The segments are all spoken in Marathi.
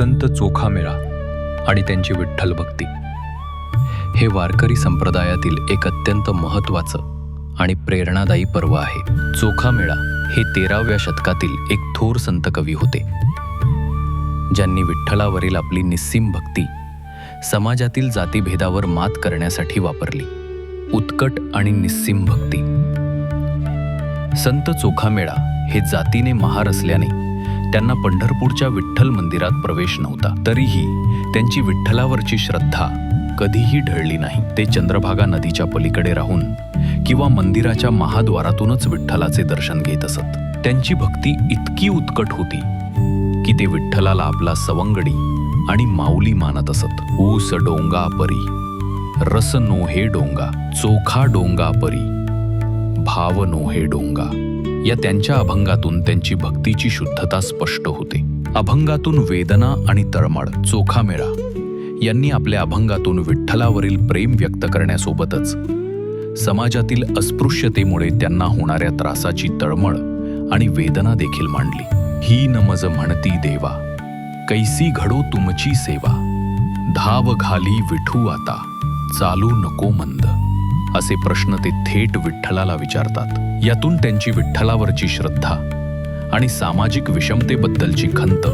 संत चोखामेळा आणि त्यांची विठ्ठल भक्ती. हे वारकरी संप्रदायातील एक अत्यंत महत्त्वाचं आणि प्रेरणादायी पर्व आहे. चोखामेळा हे तेराव्या शतकातील एक थोर संत कवी होते. ज्यांनी विठ्ठलावरील आपली निस्सीम भक्ती समाजातील जातीभेदावर मात करण्यासाठी वापरली. उत्कट आणि निस्सीम भक्ती. संत चोखामेळा हे जातीने महार असल्याने त्यांना पंढरपूरच्या विठ्ठल मंदिरात प्रवेश नव्हता. तरीही त्यांची विठ्ठलावरची श्रद्धा कधीही ढळली नाही. ते चंद्रभागा नदीच्या पलीकडे राहून किंवा मंदिराच्या महाद्वारातूनच विठ्ठलाचे दर्शन घेत असत. त्यांची भक्ती इतकी उत्कट होती की ते विठ्ठलाला आपला सवंगडी आणि माऊली मानत असत. ऊस डोंगा परी रस नोहे डोंगा चोखा डोंगा परी भाव नोहे डोंगा. या त्यांच्या अभंगातून त्यांची भक्तीची शुद्धता स्पष्ट होते. अभंगातून वेदना आणि तळमळ चोखामेळा यांनी आपल्या अभंगातून विठ्ठलावरील प्रेम व्यक्त करण्यासोबतच समाजातील अस्पृश्यतेमुळे त्यांना होणाऱ्या त्रासाची तळमळ आणि वेदना देखील मांडली. ही नमज म्हणती देवा कैसी घडो तुमची सेवा धाव घाली विठू आता चालू नको मंद असे प्रश्न ते थेट विठ्ठलाला विचारतात. यातून त्यांची विठ्ठलावरची श्रद्धा आणि सामाजिक विषमतेबद्दलची खंत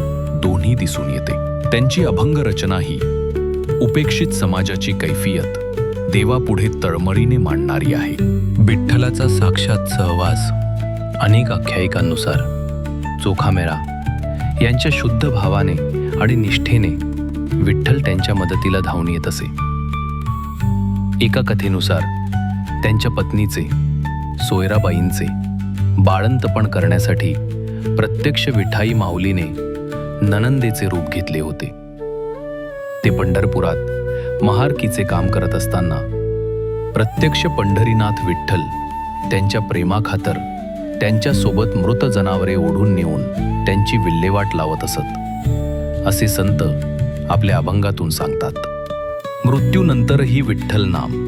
दोन्ही दिसून येते. त्यांची अभंग रचना ही उपेक्षित समाजाची कैफियत देवापुढे तळमळीने मांडणारी आहे. विठ्ठलाचा साक्षात सहवास अनेक आख्यायिकांनुसार चोखामेळा यांच्या शुद्ध भावाने आणि निष्ठेने विठ्ठल त्यांच्या मदतीला धावून येत असे. एका कथेनुसार त्यांच्या पत्नीचे सोयराबाईंचे. बाळंतपण करण्यासाठी प्रत्यक्ष विठाई माऊलीने ननंदेचे रूप घेतले होते. ते पंढरपुरात महारकीचे काम करत असताना प्रत्यक्ष पंढरीनाथ विठ्ठल त्यांच्या प्रेमाखातर त्यांच्यासोबत मृत जनावरे ओढून नेऊन त्यांची विल्हेवाट लावत असत. असे संत आपल्या अभंगातून सांगतात. मृत्यूनंतरही विठ्ठल नाम.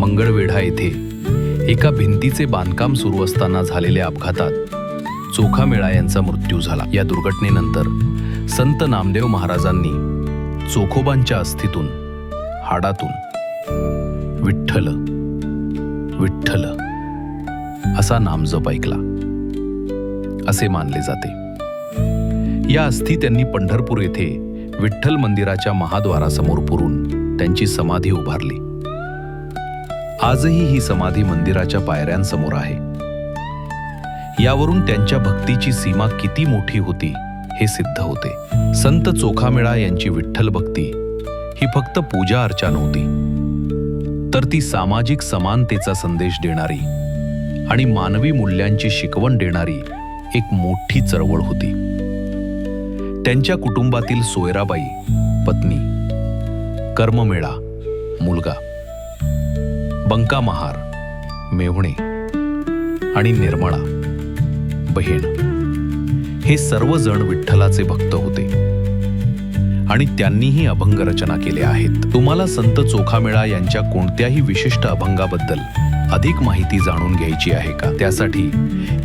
मंगळवेढा येथे एका भिंतीचे बांधकाम सुरू असताना झालेल्या अपघातात चोखामेळा यांचा मृत्यू झाला. या दुर्घटनेनंतर संत नामदेव महाराजांनी चोखोबांच्या अस्थितून हाडातून विठ्ठल विठ्ठल असा नामजप ऐकला. असे मानले जाते. या अस्थि त्यांनी पंढरपूर येथे विठ्ठल मंदिराच्या महाद्वारासमोर पुरून त्यांची समाधी उभारली. आजही ही समाधी मंदिराच्या पायऱ्यांसमोर आहे. यावरून त्यांच्या भक्तीची सीमा किती मोठी होती हे सिद्ध होते. संत चोखामेळा यांची विठ्ठल भक्ती. ही फक्त पूजा अर्चा नव्हती तर ती सामाजिक समानतेचा संदेश देणारी आणि मानवी मूल्यांची शिकवण देणारी एक मोठी चळवळ होती. त्यांच्या कुटुंबातील सोयराबाई पत्नी कर्ममेळा मुलगा बंका महार मेव्हणे आणि निर्मळा बहीण. हे सर्वजण विठ्ठलाचे भक्त होते. आणि त्यांनीही अभंग रचना केल्या आहेत. तुम्हाला संत चोखामेळा यांच्या कोणत्याही विशिष्ट अभंगाबद्दल अधिक माहिती जाणून घ्यायची आहे का? त्यासाठी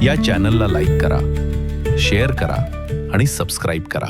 या चॅनलला लाईक करा शेअर करा आणि सबस्क्राईब करा.